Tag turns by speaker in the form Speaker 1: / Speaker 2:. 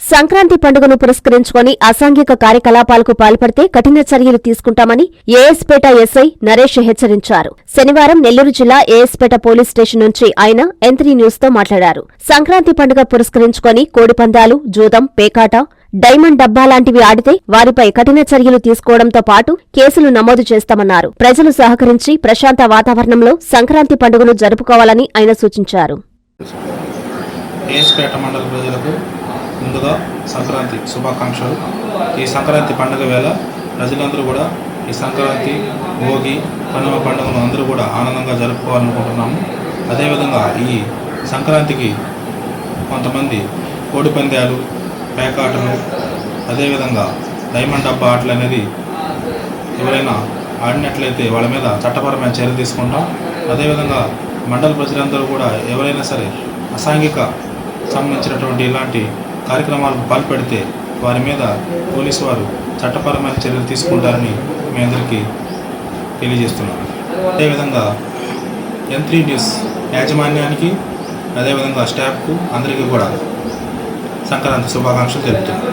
Speaker 1: సంక్రాంతి పండుగను పురస్కరించుకొని అసాంఘిక కార్యకలాపాలకు పాల్పడితే కఠిన చర్యలు తీసుకుంటామని ఏఎస్పేట ఎస్ఐ నరేష్ హెచ్చరించారు. శనివారం నెల్లూరు జిల్లా ఏఎస్పేట పోలీస్ స్టేషన్ నుంచి ఆయన ఎంత్రీ న్యూస్తో మాట్లాడారు. సంక్రాంతి పండుగ పురస్కరించుకొని కోడిపందాలు జూదం పేకాట డైమండ్ డబ్బా లాంటివి ఆడితే వారిపై కఠిన చర్యలు తీసుకోవడంతో పాటు కేసులు నమోదు చేస్తామన్నారు. ప్రజలు సహకరించి ప్రశాంత వాతావరణంలో సంక్రాంతి పండుగను జరుపుకోవాలని ఆయన సూచించారు.
Speaker 2: ముందుగా సంక్రాంతి శుభాకాంక్షలు. ఈ సంక్రాంతి పండుగ వేళ ప్రజలందరూ కూడా ఈ సంక్రాంతి భోగి కనుమ పండుగను అందరూ కూడా ఆనందంగా జరుపుకోవాలనుకుంటున్నాము. అదేవిధంగా ఈ సంక్రాంతికి కొంతమంది కోడి పందాలు పేకాటలు అదేవిధంగా డైమండ్ డబ్బా ఆటలు అనేది ఎవరైనా ఆడినట్లయితే వాళ్ళ మీద చట్టపరమైన చర్య తీసుకుంటాం. అదేవిధంగా మండల ప్రజలందరూ కూడా ఎవరైనా సరే అసాంఘిక సంబంధించినటువంటి ఇలాంటి కార్యక్రమాలకు పాల్పడితే వారి మీద పోలీసు వారు చట్టపరమైన చర్యలు తీసుకుంటారని మీ అందరికీ తెలియజేస్తున్నాం అదేవిధంగా ఎన్ త్రీ న్యూస్ యాజమాన్యానికి అదేవిధంగా స్టాఫ్కు అందరికీ కూడా సంక్రాంతి శుభాకాంక్షలు తెలుపుతున్నాను.